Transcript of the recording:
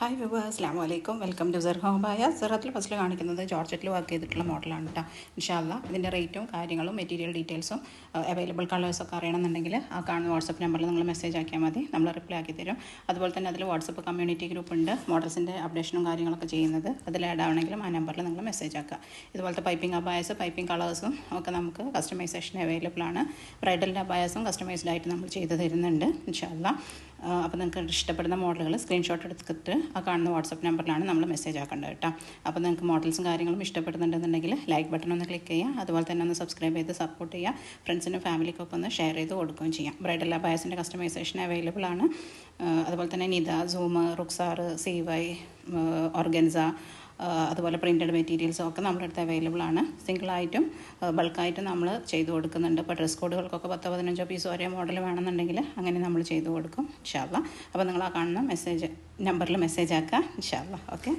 Hi വിവ അസ്ലാം വലൈക്കും വെൽക്കം ടു സെർഹോബായ സെറത്തിൽ ഫസ്റ്റിൽ കാണിക്കുന്നത് ജോർജറ്റിൽ വർക്ക് ചെയ്തിട്ടുള്ള മോഡലാണ് കേട്ടോ ഇൻഷാല്ല ഇതിന്റെ റേറ്റും കാര്യങ്ങളും മെറ്റീരിയൽ ഡീറ്റെയിൽസും അവൈലബിൾ കളേഴ്സൊക്കെ അറിയണമെന്നുണ്ടെങ്കിൽ ആ കാണുന്ന വാട്സപ്പ് നമ്പറിൽ നിങ്ങൾ മെസ്സേജ് ആക്കിയാൽ മതി. നമ്മൾ റിപ്ലൈ ആക്കി തരും. അതുപോലെ തന്നെ അതിൽ വാട്സപ്പ് കമ്മ്യൂണിറ്റി ഗ്രൂപ്പ് ഉണ്ട്. മോഡൽസിന്റെ അപ്ഡേഷനും കാര്യങ്ങളൊക്കെ ചെയ്യുന്നത്. അതിൽ ആഡ് ആവണമെങ്കിലും ആ നമ്പറിൽ നിങ്ങൾ മെസ്സേജ് ആക്കുക ഇതുപോലത്തെ പൈപ്പിംഗ് അബായസ് പൈപ്പിംഗ് കളേഴ്സും ഒക്കെ നമുക്ക് കസ്റ്റമൈസേഷൻ അവൈലബിൾ ആണ്. ബ്രൈഡലിന്റെ അബായസും കസ്റ്റമൈസ്ഡ് ആയിട്ട് നമ്മൾ ചെയ്ത് തരുന്നുണ്ട്. ഇൻഷാല്ല അപ്പോൾ നിങ്ങൾക്ക് ഇഷ്ടപ്പെടുന്ന മോഡലുകൾ സ്ക്രീൻഷോട്ട് എടുത്തിട്ട് ആ കാണുന്ന വാട്സപ്പ് നമ്പറിലാണ് നമ്മൾ മെസ്സേജ് ആക്കേണ്ടത് കേട്ടോ. അപ്പോൾ നിങ്ങൾക്ക് മോഡൽസും കാര്യങ്ങളും ഇഷ്ടപ്പെടുന്നുണ്ടെന്നുണ്ടെങ്കിൽ ലൈക്ക് ബട്ടൺ ഒന്ന് ക്ലിക്ക് ചെയ്യുക. അതുപോലെ തന്നെ ഒന്ന് സബ്സ്ക്രൈബ് ചെയ്ത് സപ്പോർട്ട് ചെയ്യുക. ഫ്രണ്ട്സിനും ഫാമിലിക്കൊക്കെ ഒന്ന് ഷെയർ ചെയ്ത് കൊടുക്കുകയും ചെയ്യാം. ബ്രൈഡൽ അബായസിന്റെ കസ്റ്റമൈസേഷൻ അവൈലബിൾ ആണ്. അതുപോലെ തന്നെ നിത സൂമ് റുക്സാർ സി വൈ ഓർഗൻസ അതുപോലെ പ്രിന്റഡ് മെറ്റീരിയൽസും ഒക്കെ നമ്മുടെ അടുത്ത് അവൈലബിൾ ആണ്. സിംഗിളായിട്ടും ബൾക്കായിട്ടും നമ്മൾ ചെയ്തു കൊടുക്കുന്നുണ്ട്. ഇപ്പോൾ ഡ്രസ് കോഡുകൾക്കൊക്കെ പത്തോ പതിനഞ്ചോ പീസ് ഒരേ മോഡൽ വേണമെന്നുണ്ടെങ്കിൽ അങ്ങനെ നമ്മൾ ചെയ്തു കൊടുക്കും ഇൻഷാല്ല അപ്പോൾ നിങ്ങൾ ആ കാണുന്ന മെസ്സേജ് നമ്പറിൽ മെസ്സേജ് ആക്കുക ഇൻഷാല്ല ഓക്കെ